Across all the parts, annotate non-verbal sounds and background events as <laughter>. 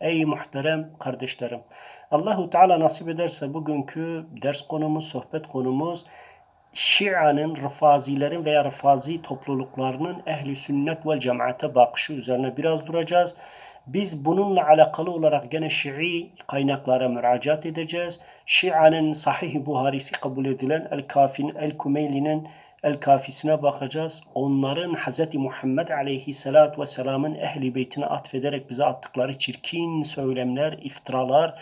Ey muhterem kardeşlerim. Allahu Teala nasip ederse bugünkü ders konumuz, sohbet konumuz Şia'nın, Rıfazilerin veya Rıfazi topluluklarının ehli sünnet ve cemaate bakışı üzerine biraz duracağız. Biz bununla alakalı olarak gene Şii kaynaklara müracaat edeceğiz. Şia'nın Sahih Buharisi kabul edilen El-Kafin, El-Kumeyli'nin El-Kafisine bakacağız. Onların Hz. Muhammed Aleyhisselatü Vesselam'ın ehli beytine atfederek bize attıkları çirkin söylemler, iftiralar,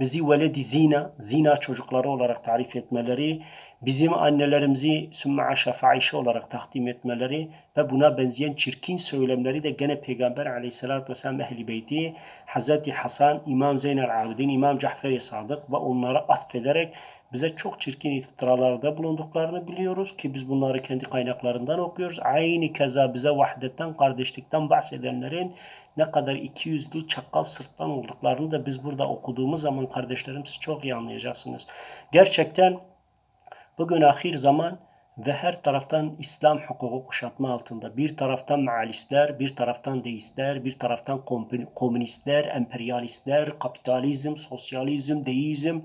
bizi veledi zina, zina çocukları olarak tarif etmeleri, bizim annelerimizi sümme aşa faişe olarak takdim etmeleri ve buna benzeyen çirkin söylemleri de gene Peygamber aleyhissalatü vesselam ehli beyti Hz. Hasan, İmam Zeynel Abidin, İmam Cafer-i Sadık ve onlara atfederek bize çok çirkin iftiralarda bulunduklarını biliyoruz ki biz bunları kendi kaynaklarından okuyoruz. Aynı keza bize vahdetten, kardeşlikten bahsedenlerin ne kadar iki yüzlü çakal sırttan olduklarını da biz burada okuduğumuz zaman kardeşlerim siz çok iyi anlayacaksınız. Gerçekten bugün ahir zaman ve her taraftan İslam hukuku kuşatma altında. Bir taraftan mealistler, bir taraftan deistler, bir taraftan komünistler, emperyalistler, kapitalizm, sosyalizm, deizm,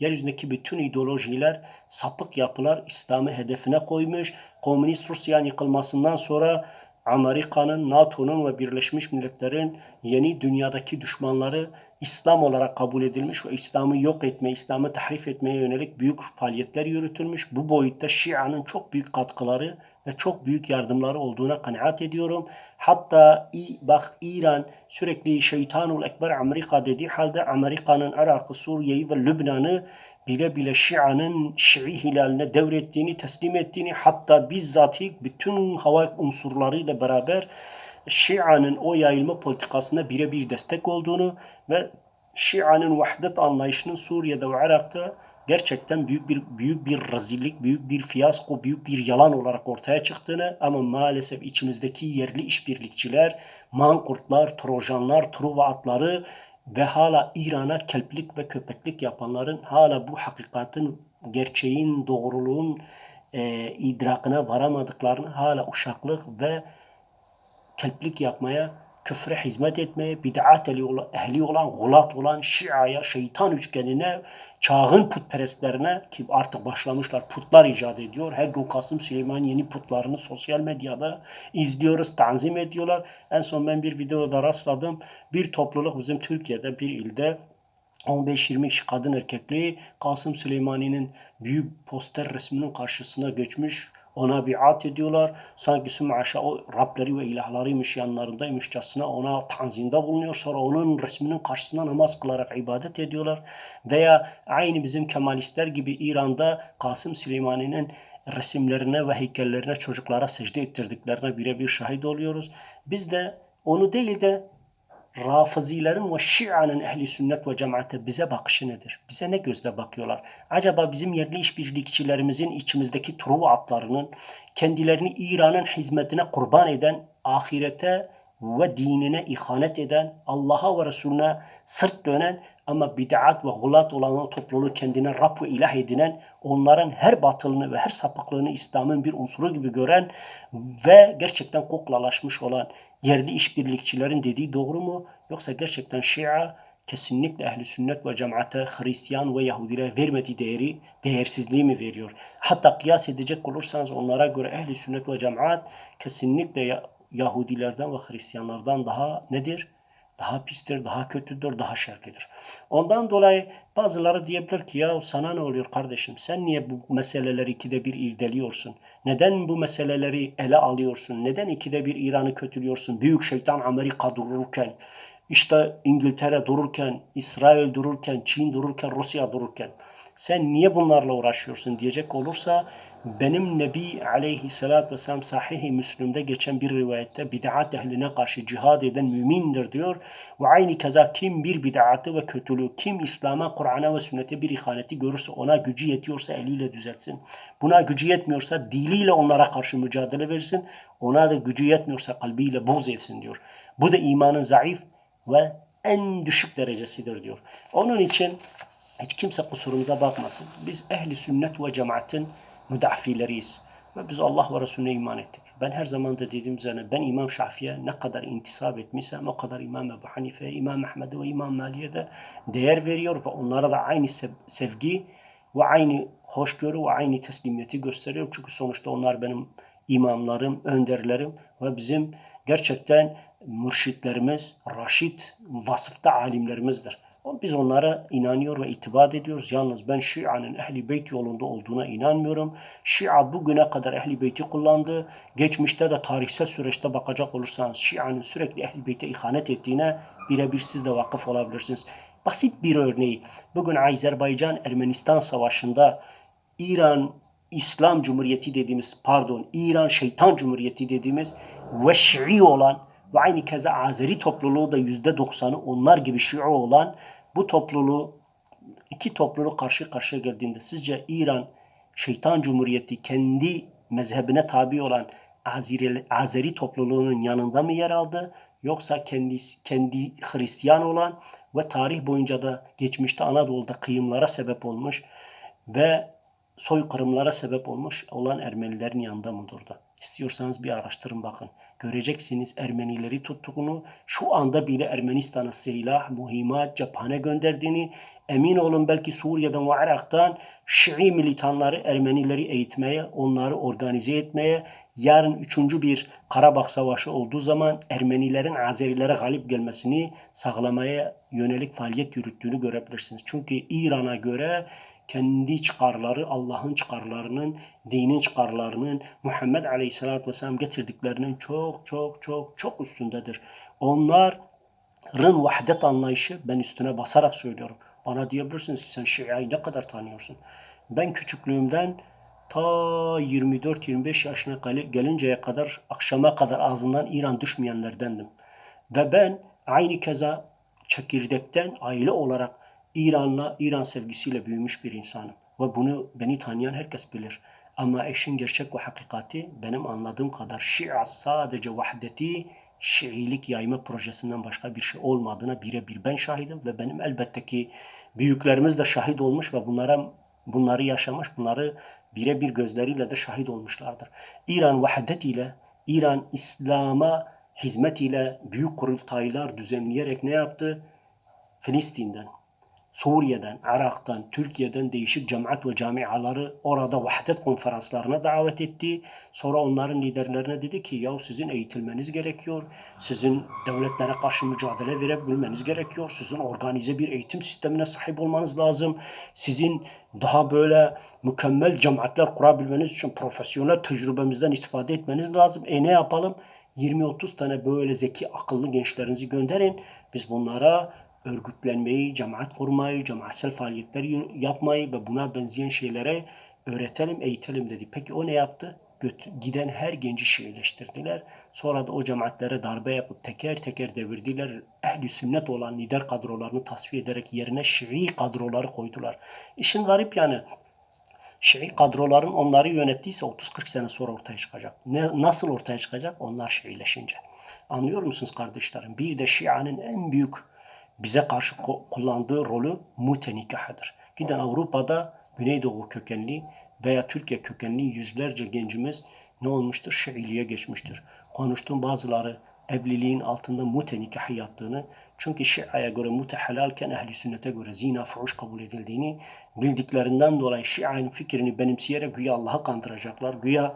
yeryüzündeki bütün ideolojiler, sapık yapılar İslam'ı hedefine koymuş. Komünist Rusya'nın yıkılmasından sonra Amerika'nın, NATO'nun ve Birleşmiş Milletler'in yeni dünyadaki düşmanları İslam olarak kabul edilmiş ve İslam'ı yok etme, İslam'ı tahrif etmeye yönelik büyük faaliyetler yürütülmüş. Bu boyutta Şia'nın çok büyük katkıları ve çok büyük yardımları olduğuna kanaat ediyorum. Hatta bak İran sürekli şeytanul ekber Amerika dediği halde Amerika'nın Irak'ı, Suriye'yi ve Lübnan'ı bile bile Şia'nın Şii hilaline devrettiğini, teslim ettiğini hatta bizzat bütün hava unsurlarıyla beraber Şia'nın o yayılma politikasına birebir destek olduğunu ve Şia'nın vahdet anlayışının Suriye'de ve Irak'ta gerçekten büyük bir büyük bir rezillik, büyük bir fiyasko, büyük bir yalan olarak ortaya çıktığını ama maalesef içimizdeki yerli işbirlikçiler, mankurtlar, trojanlar, truva atları ve hala İran'a kelplik ve köpeklik yapanların hala bu hakikatin, gerçeğin, doğruluğun e, idrakına varamadıklarını hala uşaklık ve kelplik yapmaya, küfre hizmet etmeye, bid'at ehli olan, gulat olan Şia'ya, şeytan üçgenine, çağın putperestlerine ki artık başlamışlar putlar icat ediyor. Her gün Kasım Süleyman yeni putlarını sosyal medyada izliyoruz, tanzim ediyorlar. En son ben bir videoda rastladım. Bir topluluk bizim Türkiye'de bir ilde 15-20 kişi kadın erkekliği Kasım Süleymani'nin büyük poster resminin karşısına geçmiş ona biat ediyorlar. Sanki Sümaşa o Rableri ve ilahlarıymış yanlarındaymışçasına ona tanzimde bulunuyor. Sonra onun resminin karşısında namaz kılarak ibadet ediyorlar. Veya aynı bizim Kemalistler gibi İran'da Kasım Süleymani'nin resimlerine ve heykellerine çocuklara secde ettirdiklerine birebir şahit oluyoruz. Biz de onu değil de Rafizilerin ve Şia'nın ehli sünnet ve cemaate bize bakışı nedir? Bize ne gözle bakıyorlar? Acaba bizim yerli işbirlikçilerimizin içimizdeki Truva atlarının kendilerini İran'ın hizmetine kurban eden, ahirete ve dinine ihanet eden, Allah'a ve Resulüne sırt dönen ama bid'at ve gulat olan o topluluğu kendine Rab ve ilah edinen, onların her batılını ve her sapıklığını İslam'ın bir unsuru gibi gören ve gerçekten koklalaşmış olan yerli işbirlikçilerin dediği doğru mu? Yoksa gerçekten Şia kesinlikle ehli sünnet ve cemaate Hristiyan ve Yahudilere vermediği değeri, değersizliği mi veriyor? Hatta kıyas edecek olursanız onlara göre ehli sünnet ve cemaat kesinlikle Yahudilerden ve Hristiyanlardan daha nedir? Daha pistir, daha kötüdür, daha şerlidir. Ondan dolayı bazıları diyebilir ki ya sana ne oluyor kardeşim? Sen niye bu meseleleri ikide bir irdeliyorsun? Neden bu meseleleri ele alıyorsun? Neden ikide bir İran'ı kötülüyorsun? Büyük şeytan Amerika dururken, işte İngiltere dururken, İsrail dururken, Çin dururken, Rusya dururken sen niye bunlarla uğraşıyorsun diyecek olursa benim Nebi aleyhissalatü vesselam sahih-i Müslüm'de geçen bir rivayette bid'at ehline karşı cihad eden mümindir diyor. Ve aynı keza kim bir bid'atı ve kötülüğü, kim İslam'a, Kur'an'a ve sünnete bir ihaneti görürse ona gücü yetiyorsa eliyle düzeltsin. Buna gücü yetmiyorsa diliyle onlara karşı mücadele versin. Ona da gücü yetmiyorsa kalbiyle buğz etsin diyor. Bu da imanın zayıf ve en düşük derecesidir diyor. Onun için hiç kimse kusurumuza bakmasın. Biz ehli sünnet ve cemaatin müdafileriyiz. Ve biz Allah ve Resulüne iman ettik. Ben her zaman da dediğim üzere ben İmam Şafii'ye ne kadar intisap etmişsem o kadar İmam Ebu Hanife, İmam Ahmed'e ve İmam Mali'ye de değer veriyor ve onlara da aynı sevgi ve aynı hoşgörü ve aynı teslimiyeti gösteriyorum. Çünkü sonuçta onlar benim imamlarım, önderlerim ve bizim gerçekten mürşitlerimiz, raşit vasıfta alimlerimizdir. Biz onlara inanıyor ve itibat ediyoruz. Yalnız ben Şia'nın Ehli Beyt yolunda olduğuna inanmıyorum. Şia bugüne kadar Ehli Beyt'i kullandı. Geçmişte de tarihsel süreçte bakacak olursanız Şia'nın sürekli Ehli Beyt'e ihanet ettiğine birebir siz de vakıf olabilirsiniz. Basit bir örneği. Bugün Azerbaycan-Ermenistan savaşında İran İslam Cumhuriyeti dediğimiz pardon İran Şeytan Cumhuriyeti dediğimiz ve Şii olan ve aynı keza Azeri topluluğu da yüzde doksanı onlar gibi Şii olan bu topluluğu iki topluluğu karşı karşıya geldiğinde sizce İran Şeytan Cumhuriyeti kendi mezhebine tabi olan Azeri, Azeri topluluğunun yanında mı yer aldı yoksa kendi kendi Hristiyan olan ve tarih boyunca da geçmişte Anadolu'da kıyımlara sebep olmuş ve soykırımlara sebep olmuş olan Ermenilerin yanında mı durdu? İstiyorsanız bir araştırın bakın. Göreceksiniz Ermenileri tuttuğunu, şu anda bile Ermenistan'a silah, muhimat, cephane gönderdiğini, emin olun belki Suriye'den ve Irak'tan Şii militanları Ermenileri eğitmeye, onları organize etmeye, yarın üçüncü bir Karabağ Savaşı olduğu zaman Ermenilerin Azerilere galip gelmesini sağlamaya yönelik faaliyet yürüttüğünü görebilirsiniz. Çünkü İran'a göre kendi çıkarları, Allah'ın çıkarlarının, dinin çıkarlarının, Muhammed Aleyhisselatü Vesselam getirdiklerinin çok çok çok çok üstündedir. Onların vahdet anlayışı ben üstüne basarak söylüyorum. Bana diyebilirsiniz ki sen Şia'yı ne kadar tanıyorsun? Ben küçüklüğümden ta 24-25 yaşına gelinceye kadar akşama kadar ağzından İran düşmeyenlerdendim. Ve ben aynı keza çekirdekten aile olarak İran'la, İran sevgisiyle büyümüş bir insanım. Ve bunu beni tanıyan herkes bilir. Ama eşin gerçek ve hakikati benim anladığım kadar Şia sadece vahdeti Şiilik yayma projesinden başka bir şey olmadığına birebir ben şahidim ve benim elbette ki büyüklerimiz de şahit olmuş ve bunlara bunları yaşamış, bunları birebir gözleriyle de şahit olmuşlardır. İran vahdet ile, İran İslam'a hizmet ile büyük kurultaylar düzenleyerek ne yaptı? Filistin'den, Suriye'den, Irak'tan, Türkiye'den değişik cemaat ve camiaları orada vahdet konferanslarına davet etti. Sonra onların liderlerine dedi ki ya sizin eğitilmeniz gerekiyor. Sizin devletlere karşı mücadele verebilmeniz gerekiyor. Sizin organize bir eğitim sistemine sahip olmanız lazım. Sizin daha böyle mükemmel cemaatler kurabilmeniz için profesyonel tecrübemizden istifade etmeniz lazım. E ne yapalım? 20-30 tane böyle zeki, akıllı gençlerinizi gönderin. Biz bunlara örgütlenmeyi, cemaat kurmayı, cemaatsel faaliyetler yapmayı ve buna benzeyen şeylere öğretelim, eğitelim dedi. Peki o ne yaptı? Giden her genci Şiileştirdiler. Sonra da o cemaatlere darbe yapıp teker teker devirdiler. Ehli sünnet olan lider kadrolarını tasfiye ederek yerine Şii kadroları koydular. İşin garip yani Şii kadroların onları yönettiyse 30-40 sene sonra ortaya çıkacak. Ne, nasıl ortaya çıkacak? Onlar Şiileşince. Anlıyor musunuz kardeşlerim? Bir de Şia'nın en büyük bize karşı kullandığı rolü mute nikahıdır. Giden Avrupa'da Güneydoğu kökenli veya Türkiye kökenli yüzlerce gencimiz ne olmuştur? Şiiliğe geçmiştir. Konuştuğum bazıları evliliğin altında mute nikahı yattığını, çünkü Şia'ya göre mute helalken ehli sünnete göre zina, fuhuş kabul edildiğini bildiklerinden dolayı Şia'nın fikrini benimseyerek güya Allah'ı kandıracaklar. Güya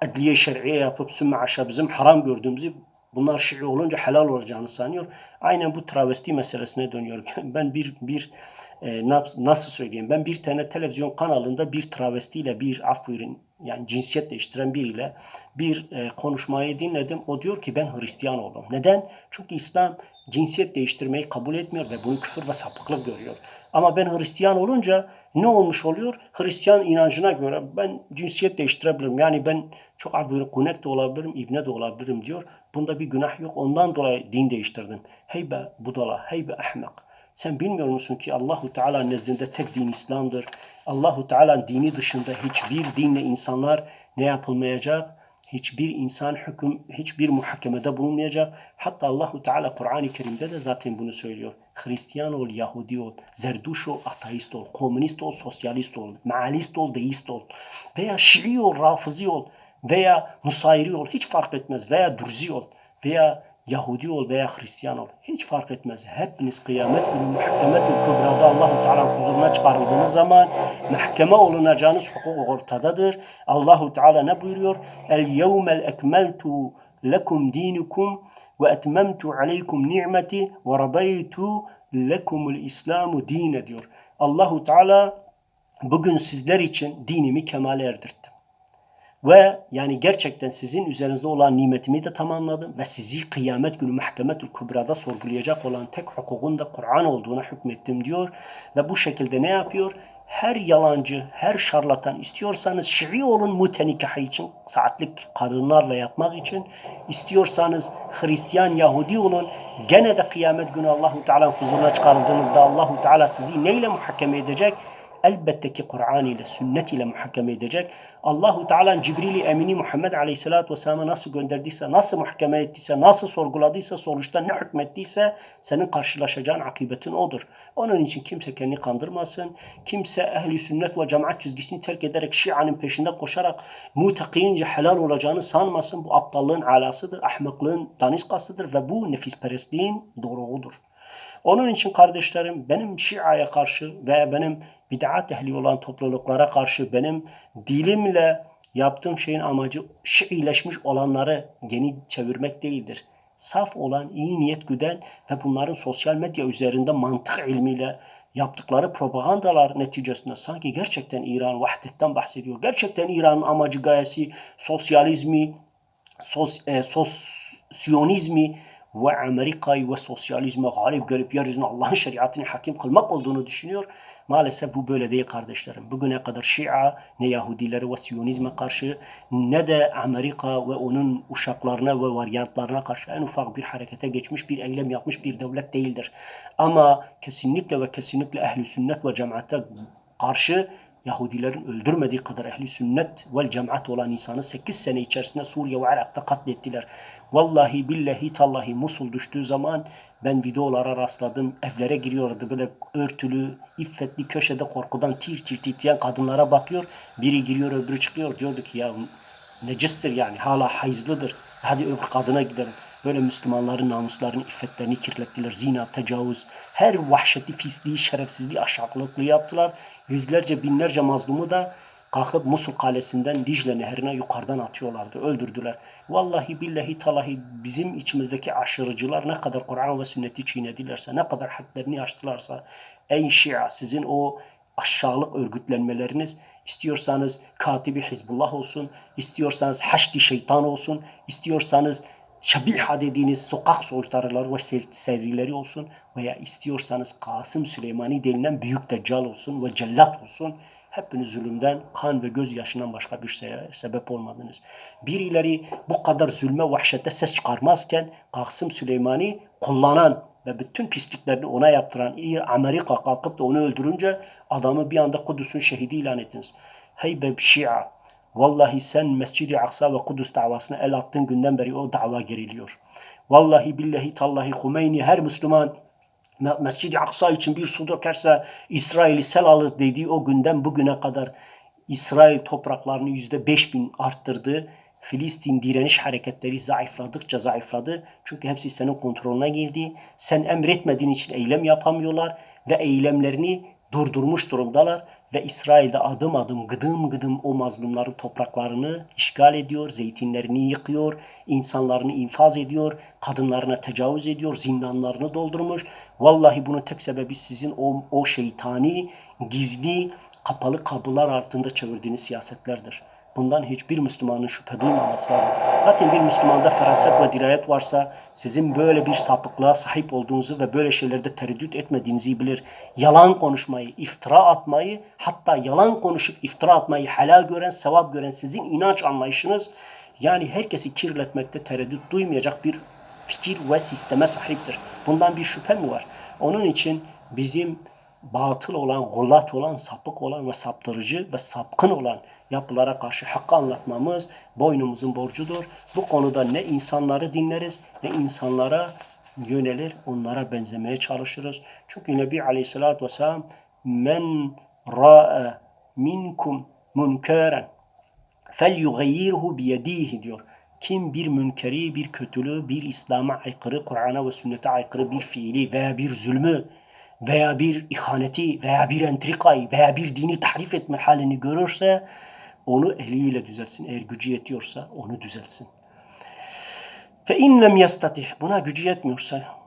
adliye şer'iye yapıp sümme aşağı bizim haram gördüğümüzü Bunlar Şii olunca helal olacağını sanıyor. Aynen bu travesti meselesine dönüyor. <laughs> Ben bir bir e, nasıl söyleyeyim? Ben bir tane televizyon kanalında bir travestiyle bir af buyurun yani cinsiyet değiştiren biriyle bir e, konuşmayı dinledim. O diyor ki ben Hristiyan oldum. Neden? Çünkü İslam cinsiyet değiştirmeyi kabul etmiyor ve bunu küfür ve sapıklık görüyor. Ama ben Hristiyan olunca ne olmuş oluyor? Hristiyan inancına göre ben cinsiyet değiştirebilirim. Yani ben çok abi kunek de olabilirim, ibne de olabilirim diyor. Bunda bir günah yok. Ondan dolayı din değiştirdim. Hey be budala, hey be ahmak. Sen bilmiyor musun ki Allahu Teala nezdinde tek din İslam'dır. Allahu Teala'nın dini dışında hiçbir dinle insanlar ne yapılmayacak? Hiçbir insan hüküm, hiçbir muhakemede bulunmayacak. Hatta Allahu Teala Kur'an-ı Kerim'de de zaten bunu söylüyor. Hristiyan ol, Yahudi ol, Zerduş ol, ateist ol, komünist ol, sosyalist ol, mealist ol, deist ol veya Şii ol, Rafizi ol veya Nusayri ol hiç fark etmez veya Durzi ol veya Yahudi ol veya Hristiyan ol. Hiç fark etmez. Hepiniz kıyamet günü muhkemetül kübrada Allahu Teala huzuruna çıkarıldığınız zaman mahkeme olunacağınız hukuk ortadadır. Allahu Teala ne buyuruyor? El yevmel ekmeltu lekum dinukum ve etmemtu aleykum ni'meti ve radaytu lekumul islamu dine diyor. Allahu Teala bugün sizler için dinimi kemale erdirttim. Ve yani gerçekten sizin üzerinizde olan nimetimi de tamamladım ve sizi kıyamet günü mahkemetül kübrada sorgulayacak olan tek hukukun da Kur'an olduğuna hükmettim diyor. Ve bu şekilde ne yapıyor? Her yalancı, her şarlatan istiyorsanız Şii olun mutenikahı için, saatlik kadınlarla yatmak için, istiyorsanız Hristiyan, Yahudi olun, gene de kıyamet günü Allahu Teala'nın huzuruna çıkarıldığınızda Allahu Teala sizi neyle muhakeme edecek? Elbette ki Kur'an ile, sünnet ile muhakeme edecek. Allahu Teala Cibril-i Emini Muhammed Aleyhisselatü Vesselam'a nasıl gönderdiyse, nasıl muhakeme ettiyse, nasıl sorguladıysa, sonuçta ne hükmettiyse senin karşılaşacağın akıbetin odur. Onun için kimse kendini kandırmasın. Kimse ehli sünnet ve cemaat çizgisini terk ederek Şia'nın peşinde koşarak mutakiyince helal olacağını sanmasın. Bu aptallığın alasıdır, ahmaklığın daniskasıdır ve bu nefisperestliğin doruğudur. Onun için kardeşlerim benim Şia'ya karşı veya benim bid'at ehli olan topluluklara karşı benim dilimle yaptığım şeyin amacı Şiileşmiş olanları yeni çevirmek değildir. Saf olan, iyi niyet güden ve bunların sosyal medya üzerinde mantık ilmiyle yaptıkları propagandalar neticesinde sanki gerçekten İran vahdetten bahsediyor. Gerçekten İran'ın amacı gayesi sosyalizmi, sos, e, sosyonizmi ve Amerika'yı ve sosyalizme galip gelip yeryüzüne Allah'ın şeriatını hakim kılmak olduğunu düşünüyor. Maalesef bu böyle değil kardeşlerim. Bugüne kadar Şia ne Yahudileri ve Siyonizme karşı ne de Amerika ve onun uşaklarına ve varyantlarına karşı en ufak bir harekete geçmiş, bir eylem yapmış bir devlet değildir. Ama kesinlikle ve kesinlikle ehli sünnet ve cemaate karşı Yahudilerin öldürmediği kadar ehli sünnet ve cemaat olan insanı 8 sene içerisinde Suriye ve Irak'ta katlettiler. Vallahi billahi tallahi Musul düştüğü zaman ben videolara rastladım. Evlere giriyordu böyle örtülü, iffetli köşede korkudan tir tir titreyen kadınlara bakıyor. Biri giriyor öbürü çıkıyor. Diyordu ki ya necistir yani hala hayızlıdır. Hadi öbür kadına gidelim. Böyle Müslümanların namuslarını, iffetlerini kirlettiler. Zina, tecavüz, her vahşeti, fisliği, şerefsizliği, aşağılıklığı yaptılar. Yüzlerce, binlerce mazlumu da kalkıp Musul kalesinden Dicle nehrine yukarıdan atıyorlardı. Öldürdüler. Vallahi billahi talahi bizim içimizdeki aşırıcılar ne kadar Kur'an ve sünneti çiğnedilerse, ne kadar hadlerini aştılarsa, ey Şia sizin o aşağılık örgütlenmeleriniz istiyorsanız katibi Hizbullah olsun, istiyorsanız haşdi şeytan olsun, istiyorsanız şabiha dediğiniz sokak soytarıları ve serileri olsun veya istiyorsanız Kasım Süleymani denilen büyük deccal olsun ve cellat olsun hepiniz zulümden, kan ve gözyaşından başka bir şeye sebep olmadınız. Birileri bu kadar zulme, vahşete ses çıkarmazken Kasım Süleymani kullanan ve bütün pisliklerini ona yaptıran Amerika kalkıp da onu öldürünce adamı bir anda Kudüs'ün şehidi ilan ettiniz. Hey be Şia, Vallahi sen Mescid-i Aksa ve Kudüs davasına el attığın günden beri o dava geriliyor. Vallahi billahi tallahi Hümeyni her Müslüman Mescid-i Aksa için bir su dökerse İsrail'i sel alır dediği o günden bugüne kadar İsrail topraklarını yüzde beş bin arttırdı. Filistin direniş hareketleri zayıfladıkça zayıfladı. Çünkü hepsi senin kontrolüne girdi. Sen emretmediğin için eylem yapamıyorlar ve eylemlerini durdurmuş durumdalar ve İsrail'de adım adım gıdım gıdım o mazlumların topraklarını işgal ediyor, zeytinlerini yıkıyor, insanlarını infaz ediyor, kadınlarına tecavüz ediyor, zindanlarını doldurmuş. Vallahi bunun tek sebebi sizin o, o şeytani, gizli, kapalı kapılar altında çevirdiğiniz siyasetlerdir. Bundan hiçbir Müslümanın şüphe duymaması lazım. Zaten bir Müslümanda feraset ve dirayet varsa sizin böyle bir sapıklığa sahip olduğunuzu ve böyle şeylerde tereddüt etmediğinizi bilir. Yalan konuşmayı, iftira atmayı, hatta yalan konuşup iftira atmayı helal gören, sevap gören sizin inanç anlayışınız yani herkesi kirletmekte tereddüt duymayacak bir fikir ve sisteme sahiptir. Bundan bir şüphe mi var? Onun için bizim batıl olan, gullat olan, sapık olan ve saptırıcı ve sapkın olan yapılara karşı hakkı anlatmamız boynumuzun borcudur. Bu konuda ne insanları dinleriz ne insanlara yönelir, onlara benzemeye çalışırız. Çünkü Nebi Aleyhisselatü Vesselam men ra'e minkum munkaren fel yugayyirhu biyedihi diyor. Kim bir münkeri, bir kötülüğü, bir İslam'a aykırı, Kur'an'a ve sünnete aykırı bir fiili veya bir zulmü veya bir ihaneti veya bir entrikayı veya bir dini tahrif etme halini görürse onu eliyle düzeltsin. Eğer gücü yetiyorsa onu düzeltsin. Fe in lem yestatih buna gücü yetmiyorsa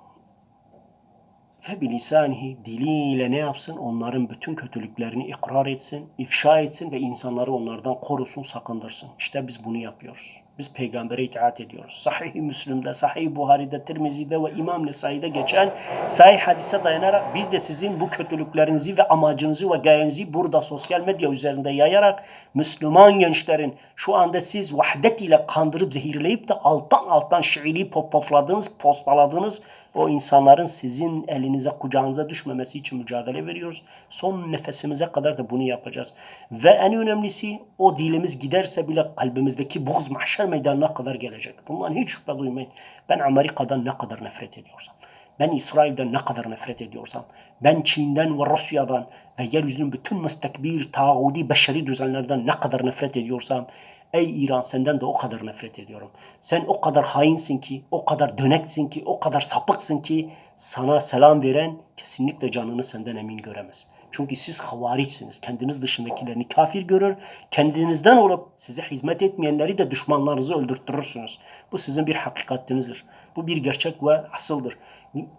fe bilisanihi diliyle ne yapsın? Onların bütün kötülüklerini ikrar etsin, ifşa etsin ve insanları onlardan korusun, sakındırsın. İşte biz bunu yapıyoruz. Biz peygambere itaat ediyoruz. Sahih-i Müslim'de, Sahih Buhari'de, Tirmizi'de ve İmam Nesai'de geçen sahih hadise dayanarak biz de sizin bu kötülüklerinizi ve amacınızı ve gayenizi burada sosyal medya üzerinde yayarak Müslüman gençlerin şu anda siz vahdet ile kandırıp zehirleyip de alttan alttan şiiri popofladınız, postaladınız o insanların sizin elinize, kucağınıza düşmemesi için mücadele veriyoruz. Son nefesimize kadar da bunu yapacağız. Ve en önemlisi o dilimiz giderse bile kalbimizdeki buğz mahşer meydanına kadar gelecek. Bundan hiç şüphe duymayın. Ben Amerika'dan ne kadar nefret ediyorsam, ben İsrail'den ne kadar nefret ediyorsam, ben Çin'den ve Rusya'dan ve yeryüzünün bütün müstekbir, tağudi, beşeri düzenlerden ne kadar nefret ediyorsam, Ey İran senden de o kadar nefret ediyorum. Sen o kadar hainsin ki, o kadar döneksin ki, o kadar sapıksın ki sana selam veren kesinlikle canını senden emin göremez. Çünkü siz havariçsiniz. Kendiniz dışındakilerini kafir görür. Kendinizden olup size hizmet etmeyenleri de düşmanlarınızı öldürtürürsünüz. Bu sizin bir hakikatinizdir. Bu bir gerçek ve asıldır.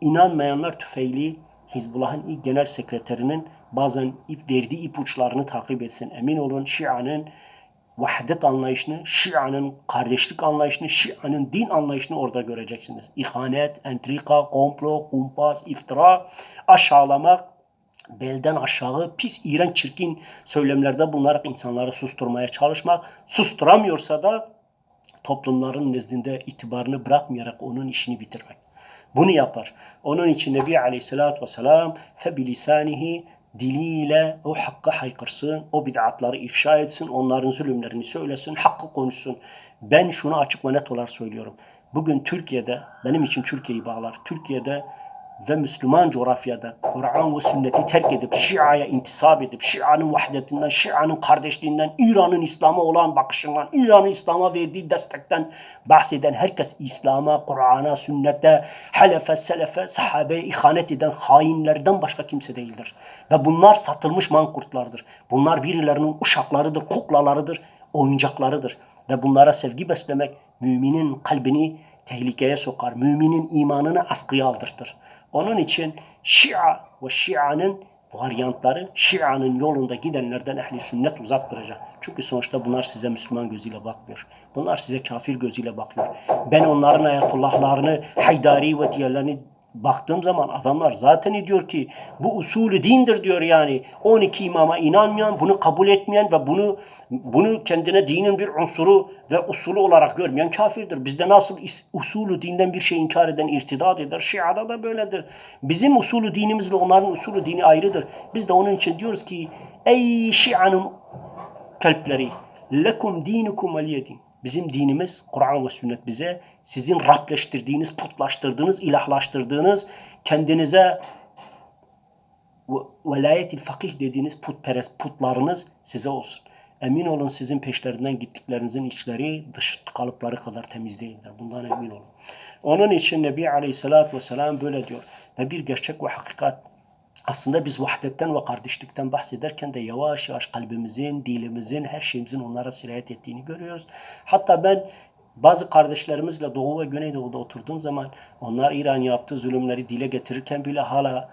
İnanmayanlar tüfeğli Hizbullah'ın ilk genel sekreterinin bazen ip verdiği ipuçlarını takip etsin. Emin olun Şia'nın vahdet anlayışını, Şia'nın kardeşlik anlayışını, Şia'nın din anlayışını orada göreceksiniz. İhanet, entrika, komplo, kumpas, iftira, aşağılamak, belden aşağı, pis, iğrenç, çirkin söylemlerde bulunarak insanları susturmaya çalışmak. Susturamıyorsa da toplumların nezdinde itibarını bırakmayarak onun işini bitirmek. Bunu yapar. Onun için Nebi Aleyhisselatü Vesselam febilisanihi diliyle o hakkı haykırsın, o bid'atları ifşa etsin, onların zulümlerini söylesin, hakkı konuşsun. Ben şunu açık ve net olarak söylüyorum. Bugün Türkiye'de, benim için Türkiye'yi bağlar, Türkiye'de ve Müslüman coğrafyada Kur'an ve sünneti terk edip Şia'ya intisap edip Şia'nın vahdetinden, Şia'nın kardeşliğinden, İran'ın İslam'a olan bakışından, İran'ın İslam'a verdiği destekten bahseden herkes İslam'a, Kur'an'a, sünnete, halefe, selefe, sahabeye ihanet eden hainlerden başka kimse değildir. Ve bunlar satılmış mankurtlardır. Bunlar birilerinin uşaklarıdır, kuklalarıdır, oyuncaklarıdır. Ve bunlara sevgi beslemek müminin kalbini tehlikeye sokar. Müminin imanını askıya aldırtır. Onun için Şia ve Şia'nın varyantları Şia'nın yolunda gidenlerden ehli sünnet uzak duracak. Çünkü sonuçta bunlar size Müslüman gözüyle bakmıyor. Bunlar size kafir gözüyle bakıyor. Ben onların ayatullahlarını, Haydari ve diğerlerini baktığım zaman adamlar zaten diyor ki bu usulü dindir diyor yani. 12 imama inanmayan, bunu kabul etmeyen ve bunu bunu kendine dinin bir unsuru ve usulü olarak görmeyen kafirdir. Bizde nasıl usulü dinden bir şey inkar eden irtidat eder. Şia'da da böyledir. Bizim usulü dinimizle onların usulü dini ayrıdır. Biz de onun için diyoruz ki ey Şia'nın kalpleri lekum dinukum veliyedin. Bizim dinimiz Kur'an ve sünnet bize sizin Rableştirdiğiniz, putlaştırdığınız, ilahlaştırdığınız, kendinize velayetil fakih dediğiniz putperest putlarınız size olsun. Emin olun sizin peşlerinden gittiklerinizin içleri dış kalıpları kadar temiz değildir. Bundan emin olun. Onun için Nebi Aleyhisselatü Vesselam böyle diyor. Ve bir gerçek ve hakikat aslında biz vahdetten ve kardeşlikten bahsederken de yavaş yavaş kalbimizin, dilimizin, her şeyimizin onlara sirayet ettiğini görüyoruz. Hatta ben bazı kardeşlerimizle Doğu ve Güneydoğu'da oturduğum zaman onlar İran yaptığı zulümleri dile getirirken bile hala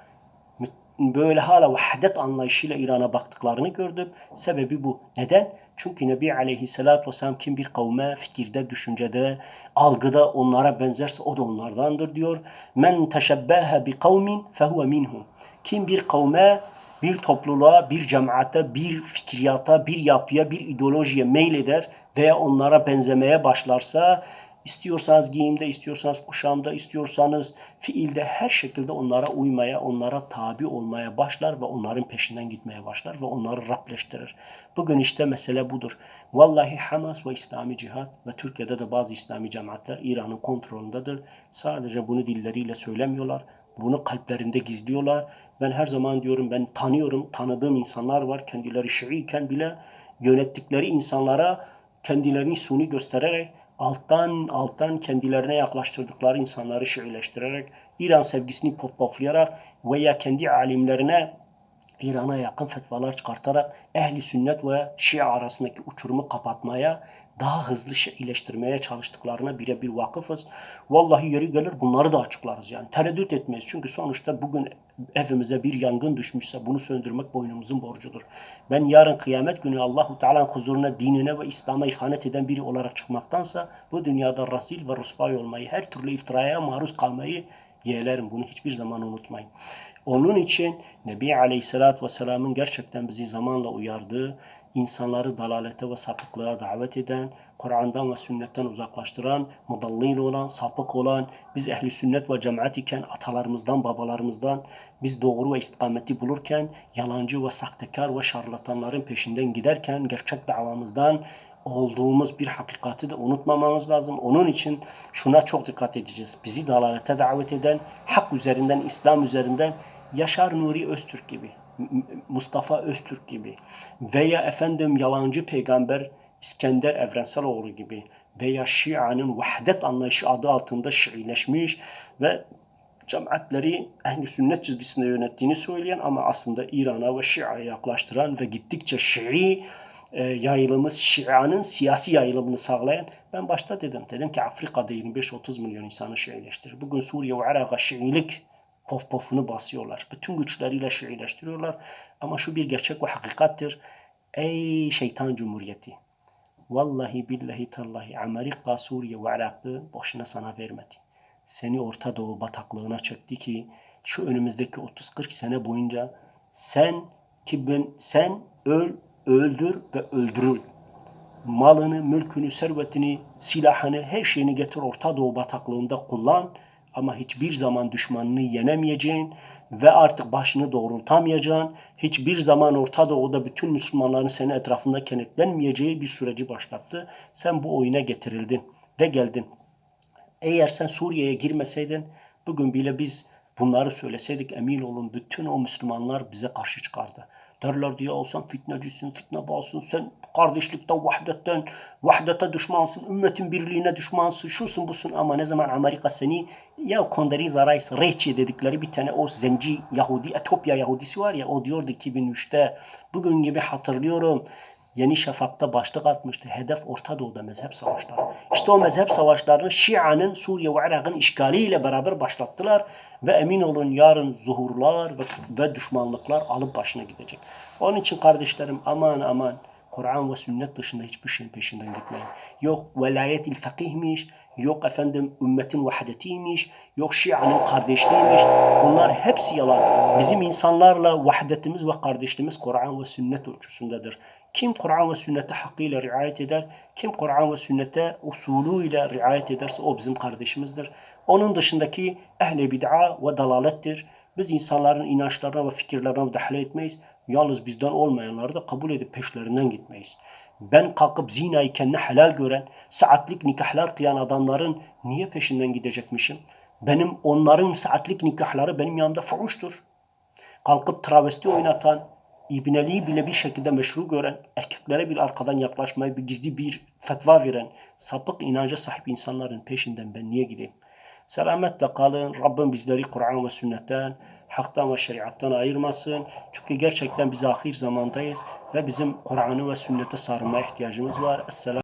böyle hala vahdet anlayışıyla İran'a baktıklarını gördüm. Sebebi bu. Neden? Çünkü Nebi Aleyhisselatü Vesselam kim bir kavme fikirde, düşüncede, algıda onlara benzerse o da onlardandır diyor. Men teşebbehe bi kavmin fehuve minhum. Kim bir kavme, bir topluluğa, bir cemaate, bir fikriyata, bir yapıya, bir ideolojiye meyleder veya onlara benzemeye başlarsa İstiyorsanız giyimde, istiyorsanız kuşamda, istiyorsanız fiilde her şekilde onlara uymaya, onlara tabi olmaya başlar ve onların peşinden gitmeye başlar ve onları Rableştirir. Bugün işte mesele budur. Vallahi Hamas ve İslami Cihat ve Türkiye'de de bazı İslami cemaatler İran'ın kontrolündedir. Sadece bunu dilleriyle söylemiyorlar. Bunu kalplerinde gizliyorlar. Ben her zaman diyorum ben tanıyorum, tanıdığım insanlar var. Kendileri Şiiken bile yönettikleri insanlara kendilerini suni göstererek alttan alttan kendilerine yaklaştırdıkları insanları Şiileştirerek, İran sevgisini pohpohlayarak veya kendi alimlerine İran'a yakın fetvalar çıkartarak ehli sünnet ve Şia arasındaki uçurumu kapatmaya, daha hızlı iyileştirmeye çalıştıklarına birebir vakıfız. Vallahi yeri gelir bunları da açıklarız yani. Tereddüt etmeyiz. Çünkü sonuçta bugün evimize bir yangın düşmüşse bunu söndürmek boynumuzun borcudur. Ben yarın kıyamet günü Allahu Teala'nın huzuruna, dinine ve İslam'a ihanet eden biri olarak çıkmaktansa bu dünyada rasil ve rusvay olmayı, her türlü iftiraya maruz kalmayı yeğlerim. Bunu hiçbir zaman unutmayın. Onun için Nebi Aleyhisselatü Vesselam'ın gerçekten bizi zamanla uyardığı, insanları dalalete ve sapıklığa davet eden, Kur'an'dan ve sünnetten uzaklaştıran, mudallil olan, sapık olan, biz ehli sünnet ve cemaat iken atalarımızdan, babalarımızdan, biz doğru ve istikameti bulurken, yalancı ve sahtekar ve şarlatanların peşinden giderken, gerçek davamızdan olduğumuz bir hakikati de unutmamamız lazım. Onun için şuna çok dikkat edeceğiz. Bizi dalalete davet eden, hak üzerinden, İslam üzerinden Yaşar Nuri Öztürk gibi, Mustafa Öztürk gibi veya efendim yalancı peygamber İskender Evrenseloğlu gibi veya Şia'nın vahdet anlayışı adı altında Şiileşmiş ve cemaatleri ehli sünnet çizgisinde yönettiğini söyleyen ama aslında İran'a ve Şia'ya yaklaştıran ve gittikçe Şii e, yayılımı, Şia'nın siyasi yayılımını sağlayan ben başta dedim. Dedim ki Afrika'da 25-30 milyon insanı Şiileştirir. Bugün Suriye ve Irak'a Şiilik pof pofunu basıyorlar. Bütün güçleriyle Şiileştiriyorlar. Ama şu bir gerçek ve hakikattir. Ey şeytan cumhuriyeti! Vallahi billahi tallahi Amerika Suriye ve Irak'ı boşuna sana vermedi. Seni Orta Doğu bataklığına çekti ki şu önümüzdeki 30-40 sene boyunca sen ki ben sen öl, öldür ve öldürül. Malını, mülkünü, servetini, silahını, her şeyini getir Orta Doğu bataklığında kullan ama hiçbir zaman düşmanını yenemeyeceğin ve artık başını doğrultamayacaksın. Hiçbir zaman Orta Doğu'da bütün Müslümanların senin etrafında kenetlenmeyeceği bir süreci başlattı. Sen bu oyuna getirildin ve geldin. Eğer sen Suriye'ye girmeseydin bugün bile biz bunları söyleseydik emin olun bütün o Müslümanlar bize karşı çıkardı. Derler diye olsan fitnecisin, fitne bağlısın, sen kardeşlikten, vahdetten, vahdete düşmansın, ümmetin birliğine düşmansın, şusun busun ama ne zaman Amerika seni ya Konderiza Rice, Reçi dedikleri bir tane o zenci Yahudi, Etopya Yahudisi var ya o diyordu 2003'te. Bugün gibi hatırlıyorum. Yeni Şafak'ta başlık atmıştı. Hedef Orta Doğu'da mezhep savaşları. İşte o mezhep savaşlarını Şia'nın Suriye ve Irak'ın işgaliyle beraber başlattılar. Ve emin olun yarın zuhurlar ve, düşmanlıklar alıp başına gidecek. Onun için kardeşlerim aman aman Kur'an ve sünnet dışında hiçbir şeyin peşinden gitmeyin. Yok velayetil fakihmiş, yok efendim ümmetin vahdetiymiş, yok Şia'nın kardeşliğiymiş. Bunlar hepsi yalan. Bizim insanlarla vahdetimiz ve kardeşliğimiz Kur'an ve sünnet ölçüsündedir. Kim Kur'an ve sünnete hakkıyla riayet eder, kim Kur'an ve sünnete usulüyle riayet ederse o bizim kardeşimizdir. Onun dışındaki ehli bid'a ve dalalettir. Biz insanların inançlarına ve fikirlerine müdahale etmeyiz. Yalnız bizden olmayanları da kabul edip peşlerinden gitmeyiz. Ben kalkıp zinayı kendi helal gören, saatlik nikahlar kıyan adamların niye peşinden gidecekmişim? Benim onların saatlik nikahları benim yanımda fuhuştur. Kalkıp travesti oynatan, İbneliği bile bir şekilde meşru gören, erkeklere bir arkadan yaklaşmayı, bir gizli bir fetva veren, sapık inanca sahip insanların peşinden ben niye gideyim? Selametle kalın. Rabbim bizleri Kur'an ve sünnetten, haktan ve şeriattan ayırmasın. Çünkü gerçekten biz ahir zamandayız ve bizim Kur'an'ı ve sünnete sarılmaya ihtiyacımız var. Esselamu